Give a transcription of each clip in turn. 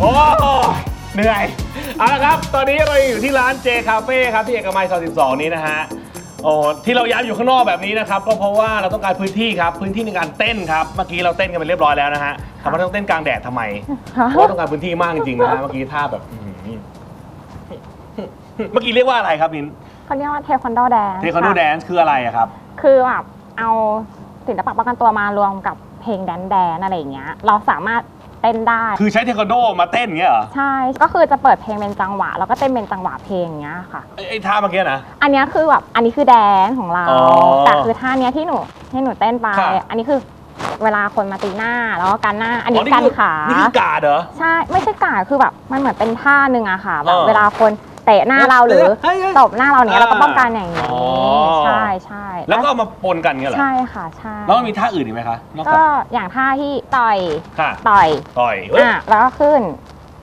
โอ้เหนื่อย เอาละครับ ตอนนี้เราอยู่ที่ร้านเจคาเฟ่ครับที่เอกมัยซอย12 นี้นะฮะ โอ้ที่เราย้ายอยู่ข้างนอกแบบนี้นะครับ ก็เพราะว่าเราต้องการพื้นที่ครับ พื้นที่ในการเต้นครับ เมื่อกี้เราเต้นกันไปเรียบร้อยแล้วนะฮะถามว่าต้องเต้นกลางแดดทำไม เพราะว่าต้องการพื้นที่มากจริงๆนะฮะ เมื่อกี้ท่าแบบอื้อหือเมื่อกี้เรียกว่าอะไรครับมินเขาเรียกว่าเทควันโดแดนเทควันโดแดนซ์คืออะไรอะครับ คือแบบเอาศิลปะป้องกันตัวมารวมกับเพลงแดนแดนอะไรอย่างเงี้ย เราสามารถ เต้นได้ คือใช้เทควันโดมาเต้นอย่างเงี้ยเหรอใช่ก็คือจะเปิดเพลงเป็นจังหวะ แล้วก็เต้นเป็นจังหวะเพลงอย่างเงี้ยค่ะ ไอ้ไอ้ท่าเมื่อกี้นะ อันเนี้ยคือแบบอันนี้คือแดนของเรา อ๋อแต่คือท่าเนี้ยที่หนูให้หนูเต้นไป ครับ อันนี้คือเวลาคนมาตีหน้าแล้วก็การหน้า อันนี้อ๋อการคือขา นี่คือกาดเหรอ ใช่ไม่ใช่กาดคือแบบมันเหมือนเป็นท่าหนึ่งอะค่ะแบบเออเวลาคน เตะหน้าเราหรือเฮ้ยเฮ้ยตบหน้าเราเนี้ยเราก็ป้องกันอย่างนี้อ๋อ ใช่ใช่แล้วก็เอามาปนกันเงี้ยเหรอใช่ค่ะใช่แล้วมันมีท่าอื่นอีกไหมคะนอกก็จากอย่างท่าที่ต่อยค่ะต่อยต่อยเอ้ย อะแล้วก็ขึ้น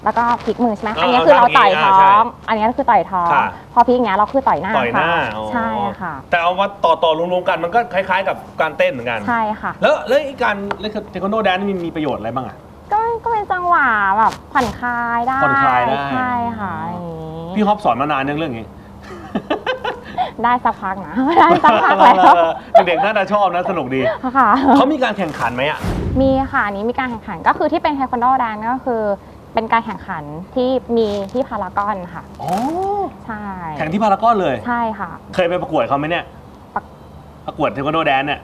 แล้วก็พลิกมือใช่ไหมเอออันนี้คือเราต่อยท่าท้เมื่อกี้ออะงอันนี้คือต่อยท้อง ค่ะ พอพลิกอย่างเงี้ยเราคือต่อยหน้าต่อยหน้าค่ะอ๋อใช่ค่ะ แต่เอามาต่อต่อรวมๆกันมันก็คล้าย ๆ กับการเต้นเหมือนกัน ใช่ค่ะ แล้วแล้วไอ้การเล่นเทควันโดแดนซ์มีมีประโยชน์อะไรบ้างอะ ก็ก็เป็นจังหวะแบบผ่อนคลายได้ผ่อนคลายได้ ใช่ค่ะอย่างงี้ พี่ฮอปสอนมานานยังเรื่องนี้ ได้สักพักนะ ได้สักพักแล้วเด็กๆน่าจะชอบนะสนุกดีค่ะเขามีการแข่งขันไหมอะมีค่ะอันนี้มีการแข่งขันก็คือที่เป็นเทควันโดแดนก็คือ เป็นการแข่งขันที่มีที่พารากอนค่ะอ๋อใช่แข่งที่พารากอนเลยใช่ค่ะ เคยไปประกวดเขาไหมเนี่ยประประกวดเทควันโดแดนซ์เนี่ย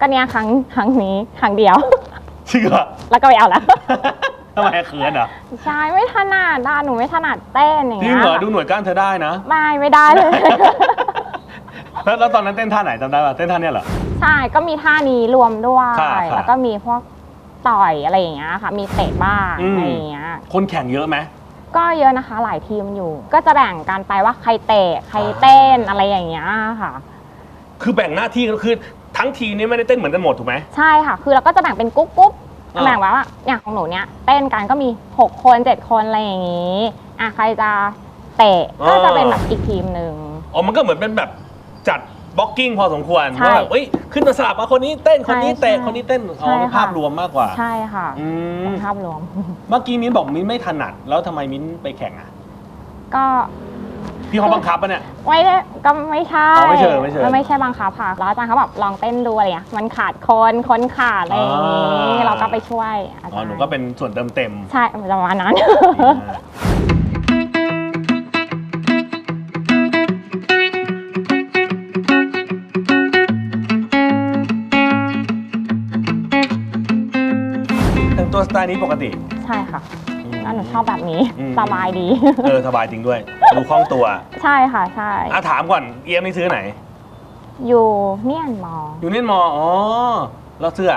ก็เนี้ยครั้งครั้งนี้ครั้งเดียวจริงเหรอแล้วก็ไปเอาแล้ว ทำไมเขินเหรอใช่ไม่ถนัดด้านหนูไม่ถนัดเต้นอย่างจริเงี้งยเหรอดูหน่วยก้านเธอได้นะ ไม่ไม่ได้เลย แล้วแล้วตอนนั้นเต้นท่าไหนจำได้ป่ะเต้นท่าเนี้ยเหรอ ใช่ก็มีท่านี้รวมด้วย ค่ะค่ะแล้วก็มีพวกต่อยอะไรอย่างเงี้ยค่ะ มีเตะบ้างอืม อะไรอย่างเงี้ย คนแข่งเยอะไหม ก็เยอะนะคะหลายทีมอยู่ ก็จะแบ่งกันไปว่าใครเตะใครเต้นอะไรอย่างเงี้ยค่ะ คือแบ่งหน้าที่ก็คือทั้งทีมนี้ไม่ได้เต้นเหมือนกันหมดถูกไหม ใช่ค่ะ คือเราก็จะแบ่งเป็นกรุ๊ปกรุ๊ป อ่าแบ่งไว้ว่าอย่างของหนูเนี้ยเต้นกันก็มี 6 คน 7 คนอะไรอย่างงี้อะใครจะเตะก็จะเป็นแบบอีกทีมหนึ่ง อ๋อ มันก็เหมือนเป็นแบบจัดบล็อกกิ้งพอสมควรใช่ว่าแบบเอ้ย ขึ้นมาสลับมาคนนี้เต้น คนนี้ใช่เตะ ใช่คนนี้เต้น อ๋อใช่เป็นค่ะ ภาพรวมมากกว่าใช่ค่ะอืมเป็นภาพรวม เมื่อกี้มิ้นบอกมิ้นไม่ถนัด แล้วทำไมมิ้นไปแข่งอะ ก็ พี่เขาบังคับปะเนี่ย ไม่ได้ก็ไม่ใช่อ๋อไม่เชิงไม่เชิงไม่ใช่บังคับค่ะแล้วอาจารย์เขาแบบลองเต้นดูอะไรเงี้ยมันขาดคนคนขาดอะไรอย่างงี้อ่า เราก็ไปช่วยอาจารย์อ๋อหนูก็เป็นส่วนเติมเต็มใช่ประมาณนั้น แต่งตัวสไตล์นี้ปกติ ใช่ค่ะ แล้วหนูชอบแบบนี้อืม สบายดี เออสบายจริงด้วย ดูคล่องตัวใช่ค่ะใช่อะถามก่อนเอียมนี่ซื้อไหน อยู่เนียนมอ อยู่เนียนมออ๋อแล้วเสื้อ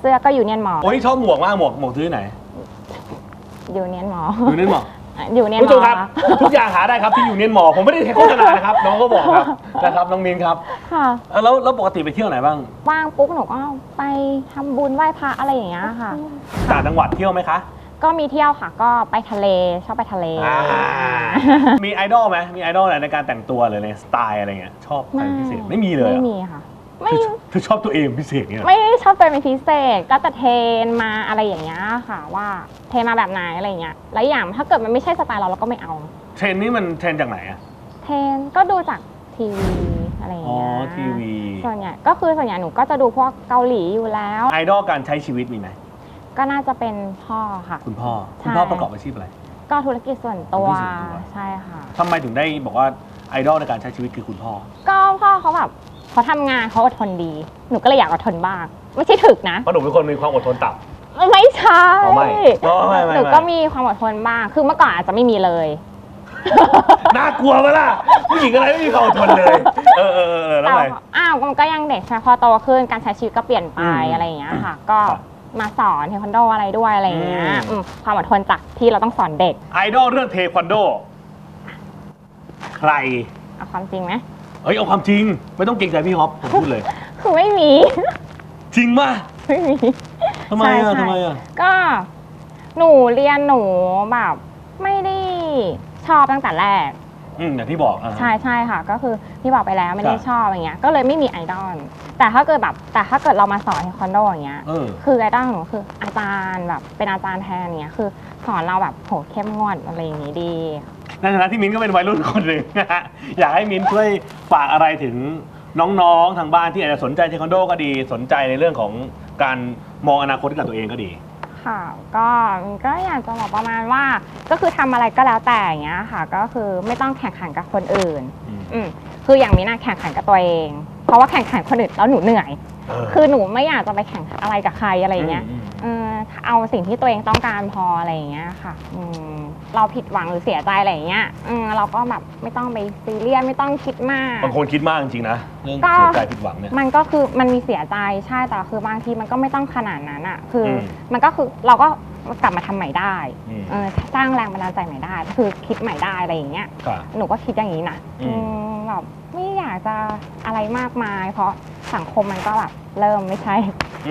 เสื้อก็อยู่เนียนมอโอ้ยชอบหมวกมากหมวกหมวกซื้อไหนอยู่เนียนมออยู่เนียนมอ อยู่เนียนผู้มชอมครับ ทุกอย่างหาได้ครับที่อยู่เนียนหมอผมไม่ได้ให้โฆษณานะครับ น้องก็บอกครับนะครับน้องมินครับค่ะ เออแล้วแล้วปกติไปเที่ยวไหนบ้างว่างปุ๊บหนูก็ไปทำบุญไหว้พระอะไรอย่างเงี้ยค่ะ ต่างจังหวัดเที่ยวไหมคะ ก็มีเที่ยวค่ะ ก็ไปทะเลชอบไปทะเล อ่ามีไอดอลไหมมีไอดอลอะไรในการแต่งตัวหรือในสไตล์อะไรเงี้ยชอบใครพิเศษไม่มีเลยไม่เหรอมีค่ะ ไม่เธอเธอชอบตัวเองพิเศษเนี่ยเหรอไม่ได้ชอบตัวเป็นพิเศษก็จะเทรนมาอะไรอย่างเงี้ยค่ะ ว่าเทรนมาแบบไหนอะไรอย่างเงี้ยแล้วอย่างถ้าเกิดมันไม่ใช่สไตล์เราเราก็ไม่เอาเทรนด์นี้มันเทรนด์จากไหนอะ เทรนก็ดูจากทีวีอะไรอย่างอ๋อเงี้ยทีวี ส่วนใหญ่ก็คือส่วนใหญ่หนูก็จะดูพวกเกาหลีอยู่แล้ว ไอดอลการใช้ชีวิตมีไหม ก็น่าจะเป็นพ่อค่ะ คุณพ่อ ใช่ คุณพ่อประกอบอาชีพอะไร ก็ธุรกิจส่วนตัวธุรกิจส่วนตัว ใช่ค่ะ ทำไมถึงได้บอกว่าไอดอลในการใช้ชีวิตคือคุณพ่อ ก็พ่อเขาแบบเขาทำงานเขาอดทนดี หนูก็เลยอยากอดทนบ้าง ไม่ใช่ถึกนะ เพราะหนูเป็นคนมีความอดทนต่ำ ไม่ใช่อ๋อไม่อ๋อไม่ไม่หนูก็ไม่มีความอดทนบ้าง คือเมื่อก่อนอาจจะไม่มีเลย น่ากลัวไหมล่ะผู้หญิงอะไรไม่มีความอดทนเลย เออเออเออเออแล้วแต่ไงอ้าวมันก็ยังเด็กใช่ไหมพอโตขึ้นการใช้ชีวิตก็เปลี่ยนไปอืมอะไรอย่างเงี้ยค่ะ ก็ครับ มาสอนเทควันโดอะไรด้วยอะไรอย่างเงี้ยอืมอืมความอดทนจากที่เราต้องสอนเด็ก ไอดอลเรื่องเทควันโด ใคร เอาความจริงไหมเอ้ยเอาความจริง ไม่ต้องเกรงใจพี่ฮอปผมพูดเลย คือไม่มี จริงป่ะไม่มี ทำไมใช่อะใช่ ทำไมอะ ก็หนูเรียนหนูแบบ ไม่ได้ชอบตั้งแต่แรก อืมอย่างที่บอกอะใช่ใช่ค่ะ ก็คือที่บอกไปแล้วไม่ได้ครับ ชอบอย่างเงี้ยก็เลยไม่มีไอดอลแต่ถ้าเกิดแบบแต่ถ้าเกิดเรามาสอนเทควันโดอย่างเงี้ย เออ คือไอดอลของหนูคืออาจารย์แบบเป็นอาจารย์แทนเนี้ยคือสอนเราแบบโหเข้มงวดอะไรอย่างงี้ดี ในฐานะที่มิ้นก็เป็นวัยรุ่นคนหนึ่งนะฮะอยากให้มิ้นช่วยฝากอะไรถึงน้องๆ ทางบ้านที่อาจจะสนใจเทควันโดก็ดี สนใจในเรื่องของการมองอนาคตกับตัวเองก็ดี ค่ะ ก็ก็อยากจะบอกประมาณว่า ก็คือทำอะไรก็แล้วแต่อย่างเงี้ยค่ะ ก็คือไม่ต้องแข่งขันกับคนอื่น อืม อืมคืออย่างมีน่าแข่งขันกับตัวเอง เพราะว่าแข่งขันคนอื่นแล้วหนูเหนื่อย เออคือหนูไม่อยากจะไปแข่งอะไรกับใครอะไรอย่างเงี้ยอืมเออเอาสิ่งที่ตัวเองต้องการพออะไรอย่างเงี้ยค่ะ อืม เราผิดหวังหรือเสียใจอะไรอย่างเงี้ยอืมเราก็แบบไม่ต้องไปซีเรียสไม่ต้องคิดมาก บางคนคิดมากจริงๆนะเรื่องก็เสียใจผิดหวังเนี่ย มันก็คือมันมีเสียใจใช่แต่คือบางทีมันก็ไม่ต้องขนาดนั้นอะ คืออม มันก็คือเราก็ กลับมาทำใหม่ได้อืม เออสร้างแรงบันดาลใจใหม่ได้ คือคิดใหม่ได้อะไรอย่างเงี้ยค่ะหนูก็คิดอย่างนี้นะอืม อืมแบบไม่อยากจะอะไรมากมาย เพราะสังคมมันก็แบบเริ่มไม่ใช่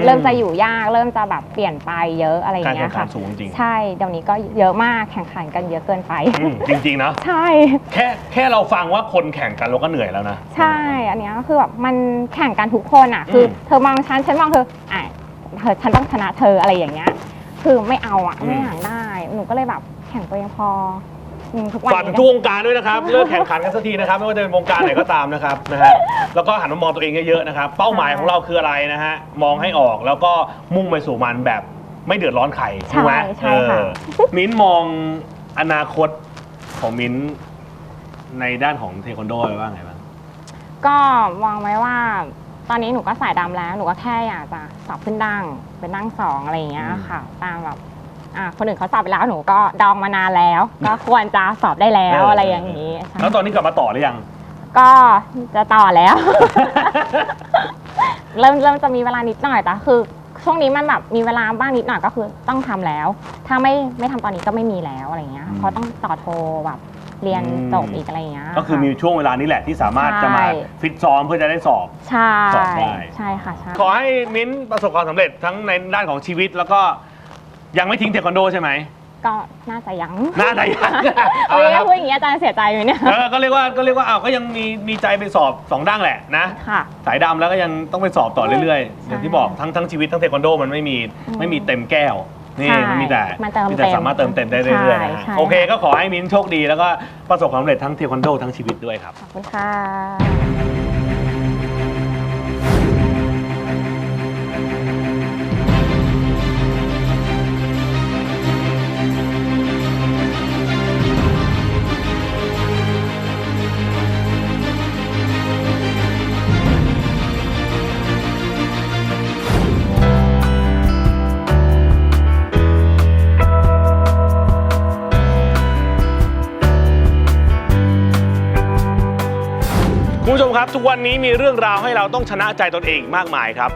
เริ่มจะอยู่ยาก เริ่มจะแบบเปลี่ยนไปเยอะอะไรอย่าการงเงี้แข่ยงขัค่ะ นสูงจริงใช่ เดี๋ยวนี้ก็เยอะมากแข่งขันกันเยอะเกินไป อืมจริงๆนะใช่ แค่แค่เราฟังว่าคนแข่งกันเราก็เหนื่อยแล้วนะ ใช่ อันเนี้ยก็คือแบบมันแข่งกันทุกคนอะ คืออม เธอมองฉัน ฉันมองเธออะเธอฉันต้องชนะเธออะไรอย่างเงี้ย คือไม่เอาอะอืมไม่อยากได้ หนูก็เลยแบบแข่งตัวเองพออืมทุกวันฝากถึงนี้ทุกวงการด้วยนะครับ เลิกแข่งขันกันสักทีนะครับ ไม่ว่าจะเป็นวงการไหนก็ตามนะครับนะฮะแล้วก็หันมามองตัวเองเยอะๆนะครับ เป้าหมายของเราคืออะไรนะฮะมองให้ออกแล้วก็มุ่งไปสู่มันแบบไม่เดือดร้อนใครใช่ถูกไหมใช่ค่ะ เออมิ้นท์มองอนาคตของมิ้นท์ในด้านของเทควันโดไว้ว่าไงบ้าง ก็มองไว้ว่า ตอนนี้หนูก็สายดำแล้ว หนูก็แค่อยากจะสอบขึ้นดังเป็นดังสองอะไรอย่างเงี้ยอืมค่ะ ตามแบบอะคนอื่นเขาสอบไปแล้วหนูก็ดองมานานแล้ว ก็ควรจะสอบได้แล้วอะไรอย่างนี้ใช่แล้วตอนนี้กลับมาต่อหรือยัง ก็จะต่อแล้ว เริ่มเริ่มจะมีเวลานิดหน่อยแต่คือ ช่วงนี้มันแบบมีเวลาบ้างนิดหน่อยก็คือต้องทำแล้ว ถ้าไม่ไม่ทำตอนนี้ก็ไม่มีแล้วอะไรเงี้ยอืมเพราะต้องต่อโทแบบ เรียนอืมจบอีกอะไรเงี้ยก็คือมีช่วงเวลานี้แหละที่สามารถจะมาใช่ฟิตซ้อมเพื่อจะได้สอบ ใช่สอบได้ ใช่ค่ะใช่ขอให้มิ้นท์ประสบความสำเร็จทั้งในด้านของชีวิตแล้วก็ยังไม่ทิ้งเทควันโดใช่ไหม ก็น่าจะยังน่าจะยังเอาเฮ้ยละครับพูดอย่างนี้อาจารย์เสียใจอยู่เนี่ย เออก็เรียกว่าก็เรียกว่าอ้าวก็ยังมีมีใจไปสอบสองด้านแหละนะ ค่ะ สายดำแล้วก็ยังต้องไปสอบต่อเรื่อยๆใช่อย่างที่บอกทั้งทั้งชีวิตทั้งเทควันโดมันไม่มีอืมไม่มีเต็มแก้ว นี่ใช่มันมีแต่มันเติมแต่เต็มสามารถเติมเต็มได้เรื่อยๆนะใช่ฮะใช่ โอเคก็ขอให้มิ้นท์โชคดีแล้วก็ประสบความสำเร็จทั้งเทควันโดทั้งชีวิตด้วยครับ ขอบคุณค่ะ ครับ ทุกวันนี้มีเรื่องราวให้เราต้องชนะใจตนเองอีกมากมายครับ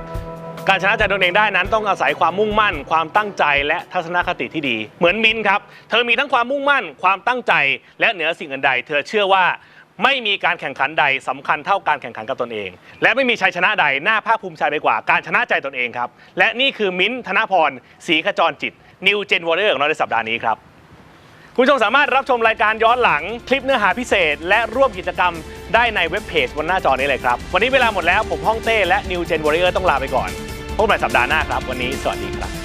การชนะใจตนเองได้นั้นต้องอาศัยความมุ่งมั่น ความตั้งใจและทัศนคติที่ดี เหมือนมินครับ เธอมีทั้งความมุ่งมั่น ความตั้งใจ และเหนือสิ่งอื่นใด เธอเชื่อว่าไม่มีการแข่งขันใดสำคัญเท่าการแข่งขันกับตนเอง และไม่มีชัยชนะใดน่าภาคภูมิใจไปกว่าการชนะใจตนเองครับ และนี่คือมิ้นธนพรศรีขจรจิต New Gen Warrior ของเราในสัปดาห์นี้ครับ คุณผู้ชมสามารถรับชมรายการย้อนหลัง คลิปเนื้อหาพิเศษ และร่วมกิจกรรมได้ในเว็บเพจบนหน้าจอนี้เลยครับ วันนี้เวลาหมดแล้วผมฮ่องเต้และ New Gen Warrior ต้องลาไปก่อน พบกันใหม่สัปดาห์หน้าครับ วันนี้สวัสดีครับ